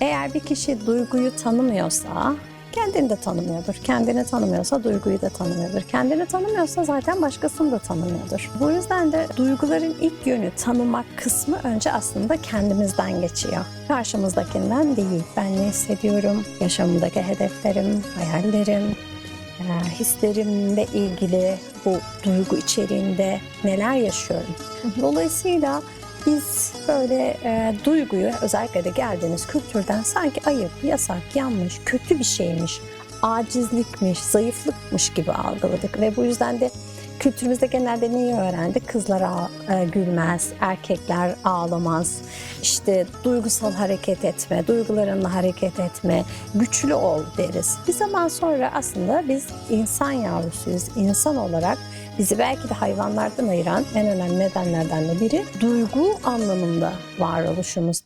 Eğer bir kişi duyguyu tanımıyorsa kendini de tanımıyordur. Kendini tanımıyorsa duyguyu da tanımıyordur. Kendini tanımıyorsa zaten başkasını da tanımıyordur. Bu yüzden de duyguların ilk yönü tanımak kısmı önce aslında kendimizden geçiyor. Karşımızdakinden değil. Ben ne hissediyorum? Yaşamımdaki hedeflerim, hayallerim, e, hislerimle ilgili bu duygu içeriğinde neler yaşıyorum. Dolayısıyla biz böyle e, duyguyu özellikle de geldiğiniz kültürden sanki ayıp, yasak, yanlış, kötü bir şeymiş, acizlikmiş, zayıflıkmış gibi algıladık ve bu yüzden de kültürümüzde genelde neyi öğrendik? Kızlar e, gülmez, erkekler ağlamaz, işte duygusal hareket etme, duygularınla hareket etme, güçlü ol deriz. Bir zaman sonra aslında biz insan yavrusuyuz. İnsan olarak bizi belki de hayvanlardan ayıran en önemli nedenlerden de biri duygu anlamında varoluşumuz.